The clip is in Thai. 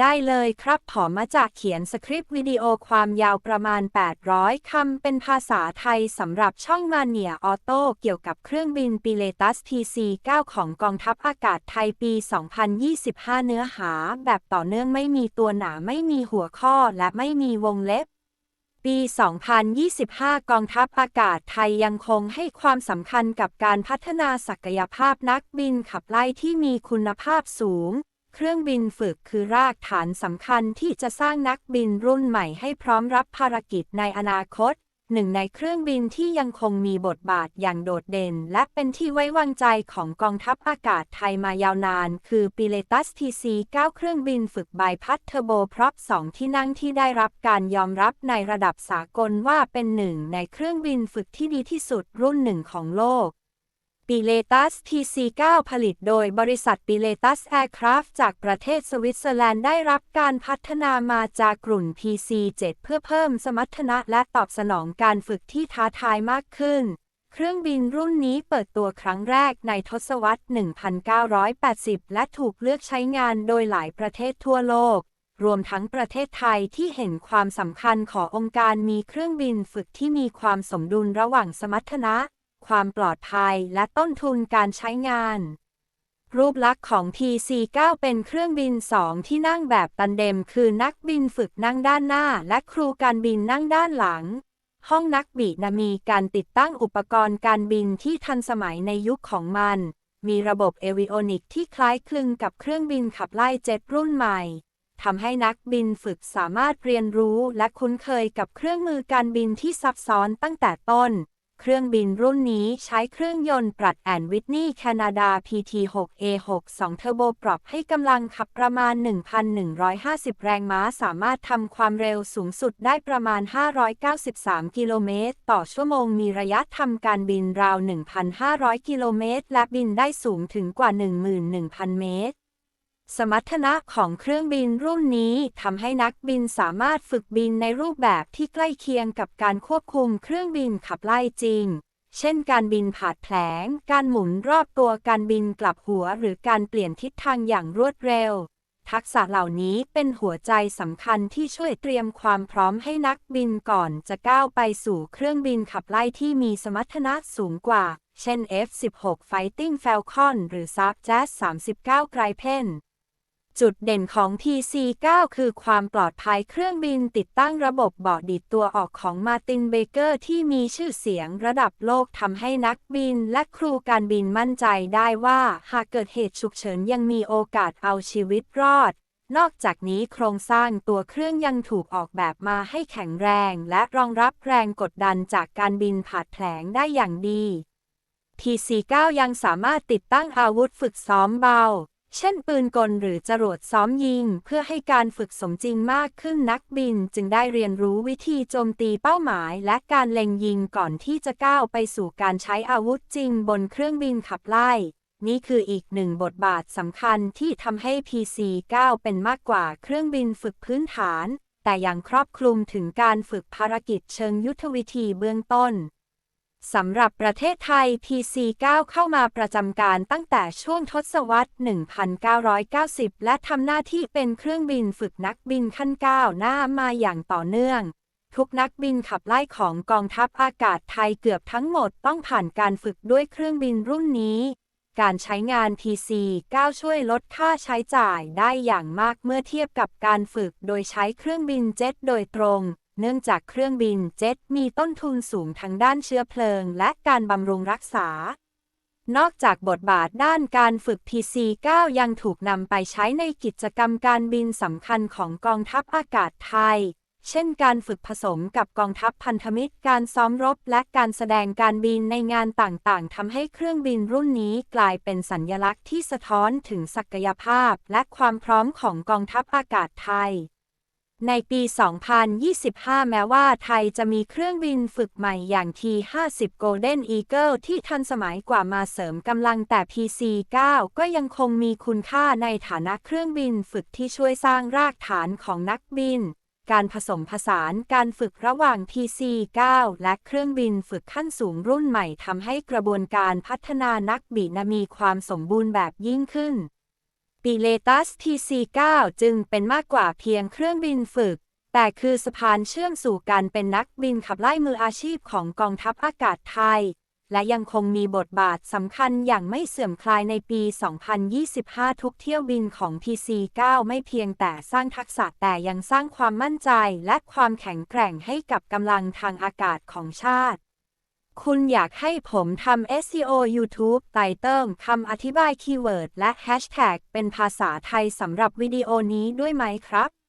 ได้เลยครับผอมาจากเขียนสคริปต์วิดีโอความยาวประมาณ 800 คำ เป็นภาษาไทยสำหรับช่องมาเนียออโต้เกี่ยวกับเครื่องบินปิเลตัส TC9 ของกองทัพอากาศไทยปี 2025 เนื้อหา แบบต่อเนื่องไม่มีตัวหนาไม่มีหัวข้อและไม่มีวงเล็บ ปี 2025 กองทัพอากาศไทยยังคงให้ความสำคัญกับการพัฒนาศักยภาพนักบินขับไล่ที่มีคุณภาพสูง เครื่องบินฝึกคือรากฐานสำคัญที่จะสร้างนักบินรุ่นใหม่ให้พร้อมรับภารกิจในอนาคต หนึ่งในเครื่องบินที่ยังคงมีบทบาทอย่างโดดเด่น และเป็นที่ไว้วางใจของกองทัพอากาศไทยมายาวนาน คือปิเลตัส TC9 เครื่องบินฝึกใบพัดเทอร์โบพร็อพ2ที่นั่งที่ได้รับการยอมรับในระดับสากลว่าเป็นหนึ่งในเครื่องบินฝึกที่ดีที่สุดรุ่นหนึ่งของโลก ปิเลตัส TC9 ผลิตโดยบริษัทปิเลตัสแอร์คราฟจากประเทศสวิตเซอร์แลนด์ได้รับการพัฒนามาจากกลุ่น PC7 เพื่อเพิ่มสมรรถนะและตอบสนองการฝึกที่ท้าทายมากขึ้น เครื่องบินรุ่นนี้เปิดตัวครั้งแรกในทศวรรษ 1980 และถูกเลือกใช้งานโดยหลายประเทศทั่วโลก รวมทั้งประเทศไทยที่เห็นความสำคัญขององค์การมีเครื่องบินฝึกที่มีความสมดุลระหว่างสมรรถนะ ความปลอดภัยและต้นทุนการใช้งาน รูปลักษณ์ของ TC9 เป็นเครื่องบินสองที่นั่งแบบตันเดม คือนักบินฝึกนั่งด้านหน้า และครูการบินนั่งด้านหลัง ห้องนักบินมีการติดตั้งอุปกรณ์การบินที่ทันสมัยในยุคของมัน มีระบบเอวิโอนิกที่คล้ายคลึงกับเครื่องบินขับไล่เจ็ตรุ่นใหม่ทำให้นักบินฝึกสามารถเรียนรู้และคุ้นเคยกับเครื่องมือการบินที่ซับซ้อนตั้งแต่ต้น เครื่องบินรุ่นนี้ใช้เครื่องยนต์ปรัดแอนวิทนีย์แคนาดา PT6A62 เทอร์โบปรับให้กำลังขับประมาณ 1,150 แรงม้าสามารถทำความเร็วสูงสุดได้ประมาณ 593 กิโลเมตร ต่อชั่วโมงมีระยะทำการบินราว 1,500 กิโลเมตร และบินได้สูงถึงกว่า 11,000 เมตร สมรรถนะของเครื่องบินรุ่นนี้ทำให้นักบินสามารถฝึกบินในรูปแบบที่ใกล้เคียงกับการควบคุมเครื่องบินขับไล่จริง เช่นการบินผาดแผลง การหมุนรอบตัวการบินกลับหัวหรือการเปลี่ยนทิศทางอย่างรวดเร็ว ทักษะเหล่านี้เป็นหัวใจสำคัญที่ช่วยเตรียมความพร้อมให้นักบินก่อนจะก้าวไปสู่เครื่องบินขับไล่ที่มีสมรรถนะสูงกว่า เช่น F-16 Fighting Falcon หรือ Saab Jazz 39 Gripen จุดเด่นของ TC9 คือความปลอดภัยเครื่องบินติดตั้งระบบเบาะดิดตัวออกของมาตินเบเกอร์ที่มีชื่อเสียงระดับโลกทำให้นักบินและครูการบินมั่นใจได้ว่า หากเกิดเหตุฉุกเฉินยังมีโอกาสเอาชีวิตรอด นอกจากนี้โครงสร้างตัวเครื่องยังถูกออกแบบมาให้แข็งแรง และรองรับแรงกดดันจากการบินผาดแผลงได้อย่างดี TC9 ยังสามารถติดตั้งอาวุธฝึกซ้อมเบา เช่นปืนกลหรือจรวดซ้อมยิง เพื่อให้การฝึกสมจริงมากขึ้นนักบินจึงได้เรียนรู้วิธีโจมตีเป้าหมาย และการเล็งยิงก่อนที่จะก้าวไปสู่การใช้อาวุธจริงบนเครื่องบินขับไล่ นี่คืออีกหนึ่งบทบาทสำคัญที่ทำให้ PC-9 เป็นมากกว่าเครื่องบินฝึกพื้นฐาน แต่ยังครอบคลุมถึงการฝึกภารกิจเชิงยุทธวิธีเบื้องต้น สำหรับประเทศไทย PC9 เข้ามาประจำการตั้งแต่ช่วงทศวรรษ 1990 และทำหน้าที่เป็นเครื่องบินฝึกนักบินขั้นก้าวหน้ามาอย่างต่อเนื่อง ทุกนักบินขับไล่ของกองทัพอากาศไทยเกือบทั้งหมดต้องผ่านการฝึกด้วยเครื่องบินรุ่นนี้ การใช้งาน PC9 ช่วยลดค่าใช้จ่ายได้อย่างมากเมื่อเทียบกับการฝึกโดยใช้เครื่องบินเจ็ตโดยตรง เนื่องจากเครื่องบินเจ็ตมีต้นทุนสูงทางด้านเชื้อเพลิง และการบำรุงรักษา นอกจากบทบาทด้านการฝึก PC9 ยังถูกนำไปใช้ในกิจกรรมการบินสำคัญของกองทัพอากาศไทย เช่นการฝึกผสมกับกองทัพพันธมิตร การซ้อมรบ และการแสดงการบินในงานต่างๆทำให้เครื่องบินรุ่นนี้กลายเป็นสัญลักษณ์ที่สะท้อนถึงศักยภาพ และความพร้อมของกองทัพอากาศไทย ในปี 2025 แม้ว่าไทยจะมีเครื่องบินฝึกใหม่อย่าง T50 Golden Eagle ที่ทันสมัยกว่ามาเสริมกำลังแต่ PC9 ก็ยังคงมีคุณค่าในฐานะเครื่องบินฝึกที่ช่วยสร้างรากฐานของนักบิน การผสมผสานการฝึกระหว่าง PC9 และเครื่องบินฝึกขั้นสูงรุ่นใหม่ทำให้กระบวนการพัฒนานักบินมีความสมบูรณ์แบบยิ่งขึ้น ปิเลตัส TC9 จึงเป็นมากกว่าเพียงเครื่องบินฝึก แต่คือสะพานเชื่อมสู่การเป็นนักบินขับไล่มืออาชีพของกองทัพอากาศไทย และยังคงมีบทบาทสำคัญอย่างไม่เสื่อมคลายในปี 2025 ทุกเที่ยวบินของ TC9 ไม่เพียงแต่สร้างทักษะแต่ยังสร้างความมั่นใจและความแข็งแกร่งให้กับกำลังทางอากาศของชาติ คุณอยากให้ผมทำ SEO YouTube ไตเติลคำอธิบายคีย์เวิร์ดและแฮชแท็กเป็นภาษาไทยสำหรับวิดีโอนี้ด้วยไหมครับ